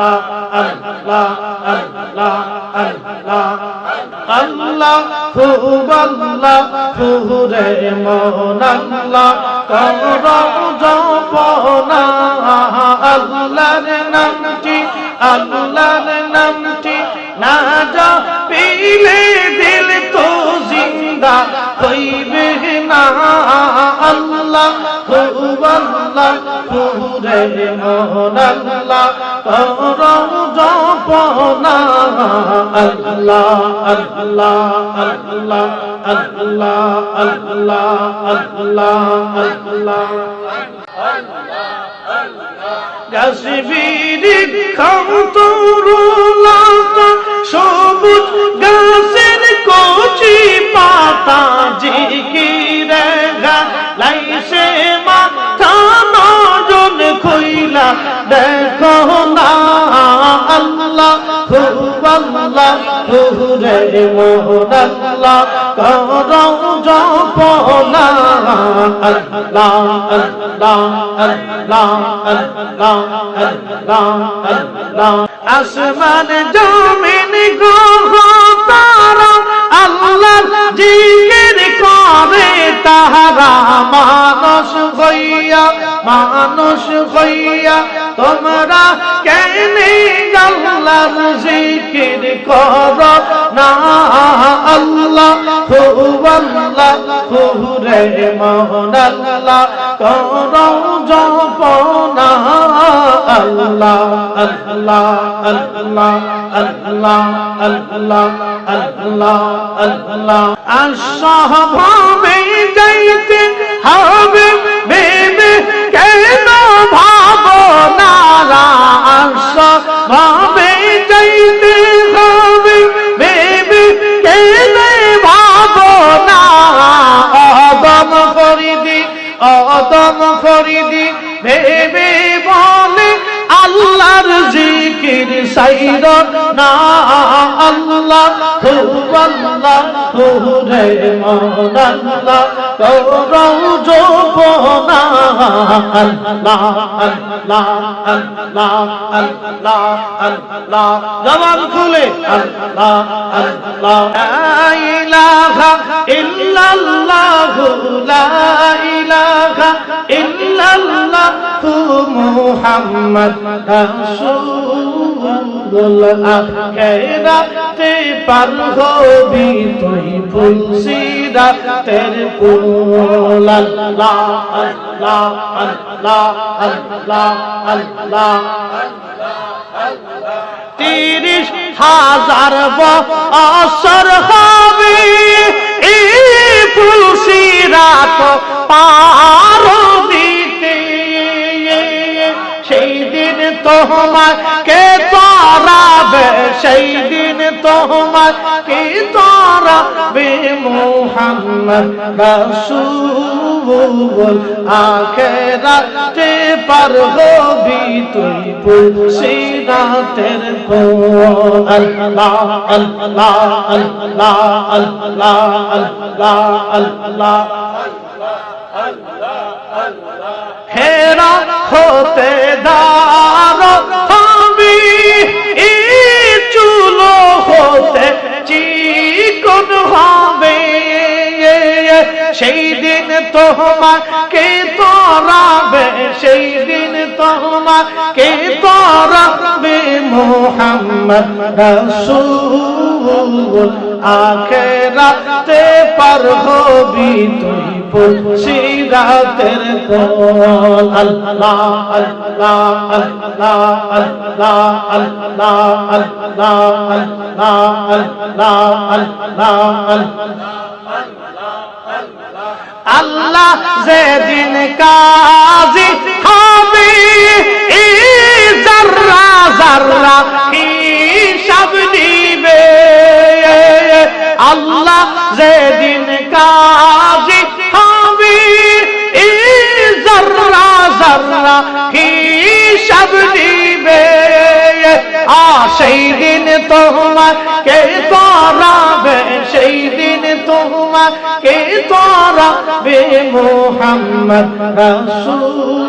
আল্লাহ আল্লাহ আল্লাহ আল্লাহ খুব আল্লাহ ফুরে মন আল্লাহ কর জপনা আল্লাহর নামটি আল্লাহর নামটি না যা পিলে দিল তো জিন্দা হইবে না আল্লাহ সবুজ গাছের কচি পাতা জিকিরে। হুরে মোহন আল্লাহ করো জপনা, আল্লাহ আল্লাহ আল্লাহ আল্লাহ আল্লাহ আল্লাহ। আসমান, জমিন, গ্রহ, তারা আল্লাহ জিকির করে তাহারা। মানুষ হইয়া তোমরা কেনে আল্লাহর জিকির কর? না আল্লাহ খুব আল্লাহ হুরে মোহন আল্লাহ কর জপনা আল্লাহ আল্লাহ আল্লাহ আল্লাহ আল্লাহ আল্লাহ আল্লাহ। আশাহ ভাবে যাইতে হবে জিকির সাইর না আল্লাহ আল্লাহ হুরে মন আল্লাহ করৌ জোপনা আল্লাহ আল্লাহ আল্লাহ আল্লাহ আল্লাহ, জবান খুলে, আল্লাহ আল্লাহ, লা ইলাহা আখেরাতে পার হবি তুই ফুলসিরা তের ফুল তিরিশ হাজার বছর হবে এই পার সেই দিন তোমার তরাবে সেই দিন তোমার কে তরাবে মোহাম্মদ রাসূল আখেরাতে পার হবি তুই পুলসিরাতের আল্লাহ আল্লাহ আল্লাহ আল্লাহ আল্লাহ আল্লাহ হেরা হতে দার সেই দিন তোমাকে তোরাবে সেই দিন তোমাকে তোরাবে মোহাম্মদ রাসূল আখেরাতে পার হবি তুই পুলসিরাতের কোল আল্লাহ আল্লাহ আল্লাহ আল্লাহ আল্লাহ আল্লাহ আল্লাহ আল্লাহ আল্লাহ আল্লাহ। যেদিন কাজী হবে জর্রা জাররা হিসাব নিবে। আল্লাহ যেদিন কাজী সেই দিন তোমার কে তরাবে? সেই দিন তোমার কে তরাবে? মোহাম্মদ রাসূল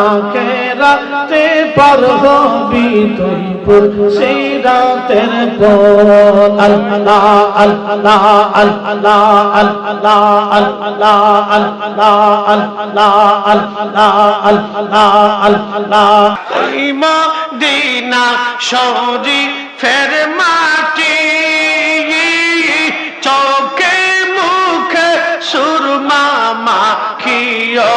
আখেরা রাতে পার হবি তুই পুর সিরাতের পর মদিনা শরী ফের মাটি চোখে মুখে সুরমা মাখিও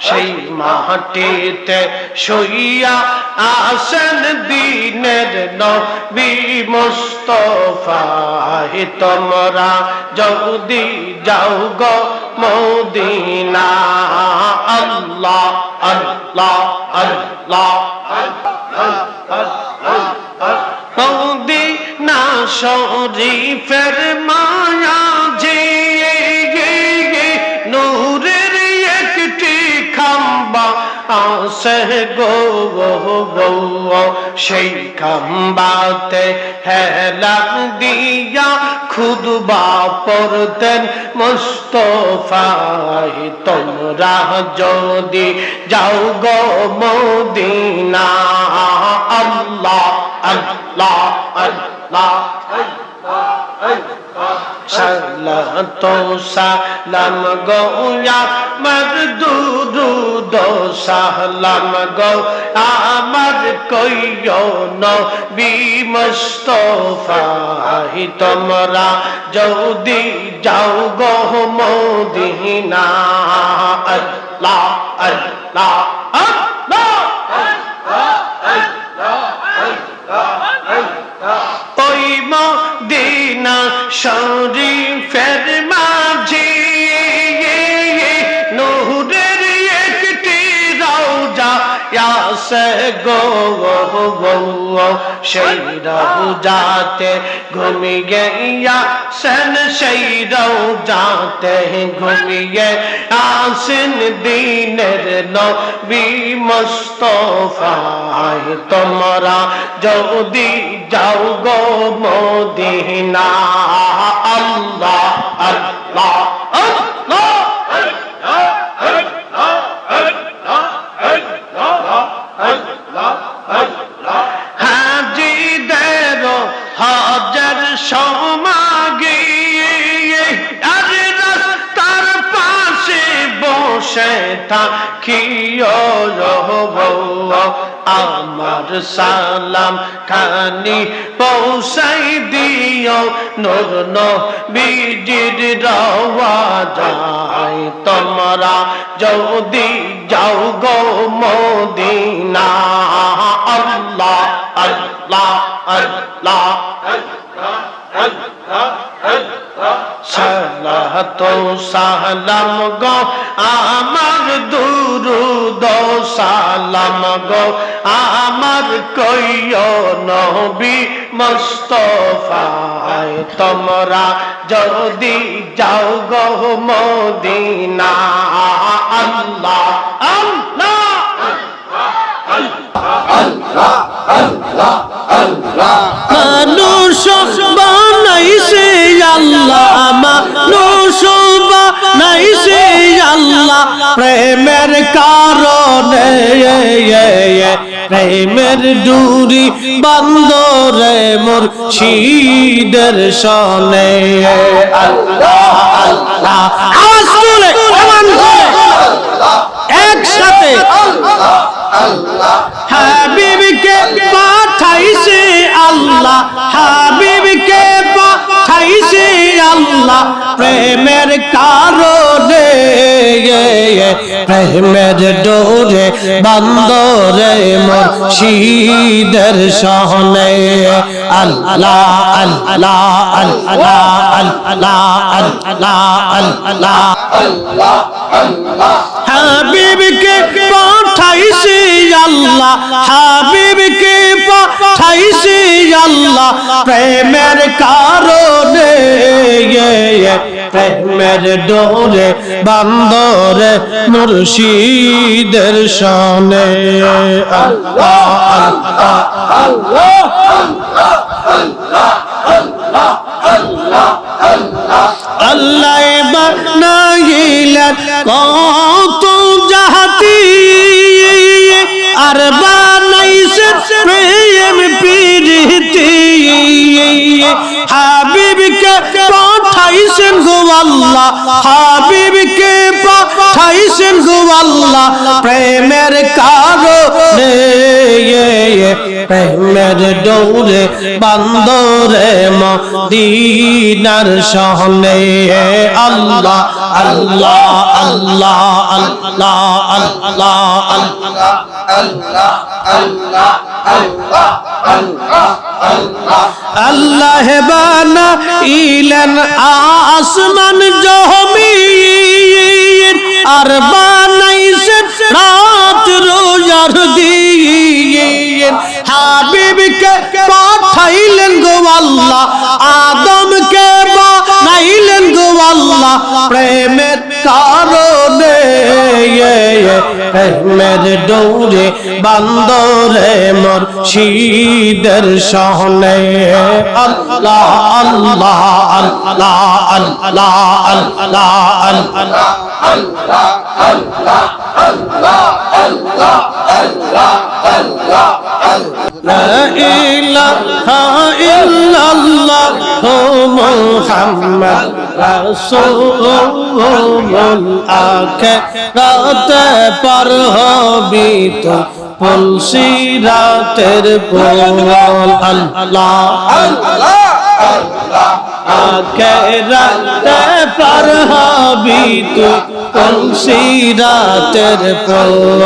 সেই মাটিতে শুইয়া আসেন দিনের নবী মুস্তফাহ তোমরা যদি যাও গো মদিনা, আল্লাহ আল্লাহ আল্লাহ। মদিনা শরীফের মায়া আসে গো সেই খাম্বাতে হেলা দিয়া খুদবা পড়তেন মুস্তফাই। তোমরা যদি যাও গো মদিনা আল্লাহ আল্লাহ আল্লাহ। সালাত সালাম গৌয়া মর দুরুদ সালাম গো আমার কইও নবী মুস্তফাহি তোমরা যদি যাও গো মদিনা, আল্লাহ আল্লাহ ওই মদিনা শরীফের গো সেই রওজাতে ঘুমিয়ে ইয়াসেন সেই রওজাতে ঘুমিয়ে আসেন দিনের নবী মুস্তফায়। তোমরা যদি যাও গো মদিনা, আল্লাহ আল্লাহ। বসে থাকিও রহব আমার সালাম খানি পৌঁছাই দিও। নূর নবীজির রওয়া যায়, তোমরা যদি যাও গো মদিনা। আল্লাহ আল্লাহ আল্লাহ সালাত সালাম গো, আমার দুরুদ সালাম গো, আমার কইও নবী মুস্তফায়। তোমরা যদি যাও গো মদিনা আল্লাহ আল্লাহ। মানুষ বানাইছে আল্লাহ মানুষ বানাইছে আল্লাহ। প্রেমের কারণে প্রেমের ডুরি বান্দরে মোর শীদের সনে। আল্লাহ আল্লাহ আওয়াজ তুলে প্রমাণ করে। একসাথে। হাবিবকে পাঠাইছে আল্লাহ, হাবিবকে পাঠাইছে আল্লাহ, প্রেমের কারণে, প্রেমের ডোরে বান্দরে মুর্শিদের সহনে আল্লাহ আল্লাহ আল্লাহ আল্লাহ আল্লাহ আল্লাহ আল্লাহ, হাবিবকে পাঠাইছে আল্লাহ, হাবিবকে পাঠাইছে আল্লাহ, প্রেমের কারণে প্রেমের ডোরে, বান্দরে, মুর্শিদের সনে আল্লাহ আল্লাহ আল্লাহ আল্লাহ বানাইলেন কত জাহাতি আর বানাইছেন প্রেম প্রীতি। হাবিবকে পাঠাইছেন গো আল্লাহ, হাবিবকে পাঠাইছেন গো আল্লাহ, প্রেমের কারণে প্রেমের ডোরে বান্দরে মদিনার সহনে আল্লাহ আল্লাহ আল্লাহ আল্লাহ আল্লাহ আল্লাহ আল্লাহ বানা ইলেন আসমান জহমিন আর বানাইছেন রাত রোজার দিন। হাবিবকে পাঠাইলেন গো আল্লাহ, আদমকে বানাইলেন গো আল্লাহ, প্রেমের কারণে প্রেমের ডোরে বান্দরে মোর শীদের সহনে আল্লাহ আল্লাহ আল্লাহ আল্লাহ আল্লাহ আল্লাহ لا إله إلا الله محمد রাসূল আখে রাতে পার হবি তো তুলসি রাতের পোল আল্লাহ আল্লাহ আল্লাহ আখে রাতে পার হবি তো তুলসি রাতের পোল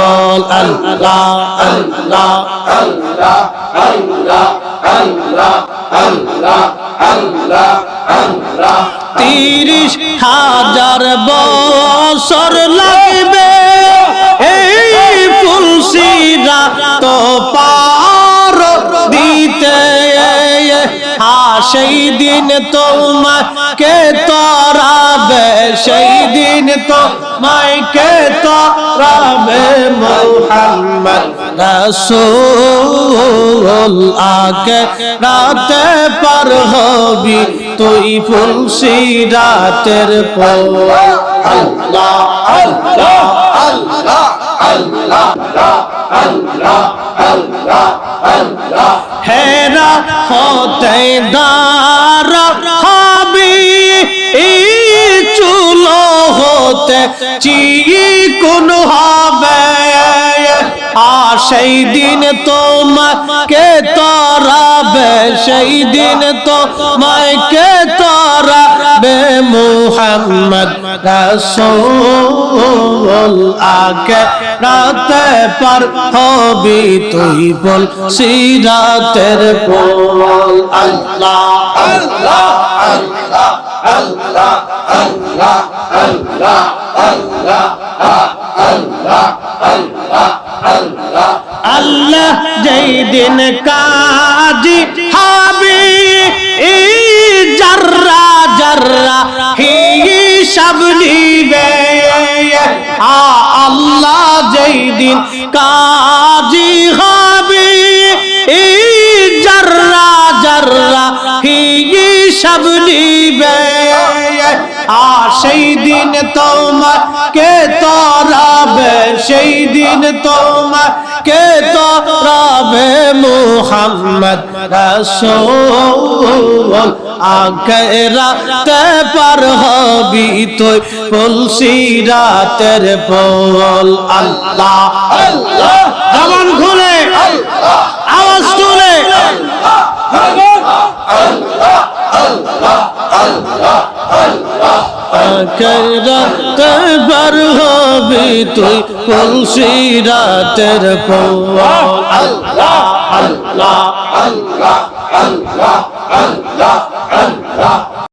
আল্লাহ আল্লাহ আল্লাহ আল্লাহ আল্লাহ আল্লাহ তিরিশ হাজার বছর লাগবে। এই ফুলসিরা তো পার দিতে। সেই দিন তোমাকে তরাবে, সেই দিন তোমাকে তরাবে মোহাম্মদ রসুল। আগে রাতে পার হবি তুই ফুলসি রাতের পর। আল্লাহ আল্লাহ হেরা হতে দার হবি চুলো হবে আর সেই দিন তোমাকে তরাবে সেই দিন তরাবে মুহাম্মদ রাসূল আগে রাতে পার হবি তুই বল সিরাতের পোল। আল্লাহ আল্লাহ আল্লাহ আল্লাহ আল্লাহ আল্লাহ আল্লাহ আল্লাহ আল্লাহ। আল্লাহ যেই দিন কাজী হাবি জাররা জাররা হিসাব নিবে। আল্লাহ যেই দিন কাজী হাবি। জাররা জাররা হিসাব নিবে। সেই দিন তোমার কে তরাবে, সেই দিন তোমার কে তরাবে মুহাম্মদ রাসূল। আখেরাতে পার হবি তুই তুলসি রাতের পোল আল্লাহ আল্লাহ খুলে, আওয়াজ তুলে। আখেরাতে পার হবি তুই তুলসি রাতের পোল আল্লাহ আল্লাহ আল্লাহ আল্লাহ আল্লাহ আল্লাহ।